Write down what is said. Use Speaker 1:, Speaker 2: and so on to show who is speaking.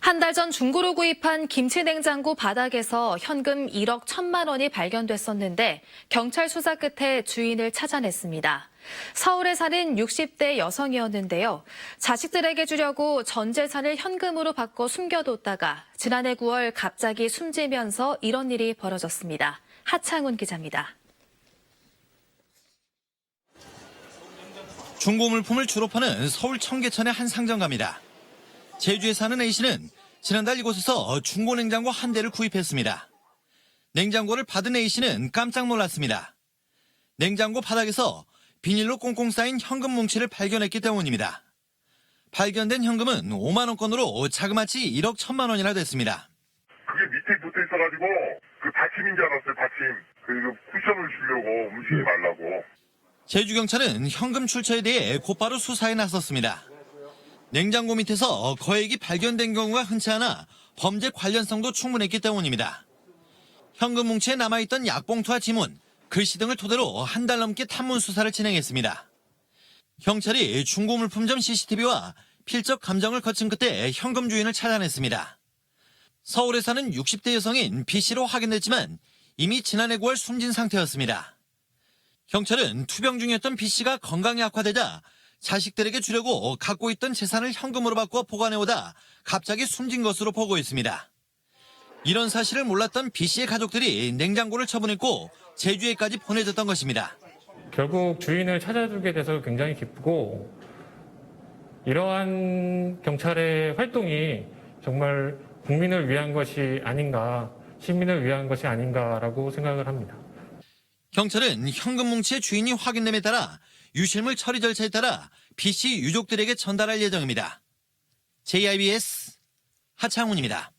Speaker 1: 한 달 전 중고로 구입한 김치 냉장고 바닥에서 현금 1억 1천만 원이 발견됐었는데 경찰 수사 끝에 주인을 찾아냈습니다. 서울에 사는 60대 여성이었는데요. 자식들에게 주려고 전 재산을 현금으로 바꿔 숨겨뒀다가 지난해 9월 갑자기 숨지면서 이런 일이 벌어졌습니다. 하창훈 기자입니다.
Speaker 2: 중고 물품을 주로 파는 서울 청계천의 한 상점갑니다. 제주에 사는 A씨는 지난달 이곳에서 중고 냉장고 한 대를 구입했습니다. 냉장고를 받은 A씨는 깜짝 놀랐습니다. 냉장고 바닥에서 비닐로 꽁꽁 쌓인 현금 뭉치를 발견했기 때문입니다. 발견된 현금은 5만 원권으로 자그마치 1억 1천만 원이나 됐습니다.
Speaker 3: 그게 밑에 붙어 있어가지고 그 받침인 줄 알았어요 받침 그리고 쿠션을 주려고 움직이지 말라고
Speaker 2: 제주경찰은 현금 출처에 대해 곧바로 수사에 나섰습니다. 냉장고 밑에서 거액이 발견된 경우가 흔치 않아 범죄 관련성도 충분했기 때문입니다. 현금 뭉치에 남아있던 약봉투와 지문, 글씨 등을 토대로 한 달 넘게 탐문 수사를 진행했습니다. 경찰이 중고 물품점 CCTV와 필적 감정을 거친 끝에 현금 주인을 찾아냈습니다. 서울에 사는 60대 여성인 B씨로 확인됐지만 이미 지난해 9월 숨진 상태였습니다. 경찰은 투병 중이었던 B씨가 건강이 악화되자 자식들에게 주려고 갖고 있던 재산을 현금으로 바꿔 보관해오다 갑자기 숨진 것으로 보고했습니다. 이런 사실을 몰랐던 B씨의 가족들이 냉장고를 처분했고 제주에까지 보내줬던 것입니다.
Speaker 4: 결국 주인을 찾아주게 돼서 굉장히 기쁘고 이러한 경찰의 활동이 정말 국민을 위한 것이 아닌가, 시민을 위한 것이 아닌가라고 생각을 합니다.
Speaker 2: 경찰은 현금 뭉치의 주인이 확인됨에 따라 유실물 처리 절차에 따라 B씨 유족들에게 전달할 예정입니다. JIBS 하창훈입니다.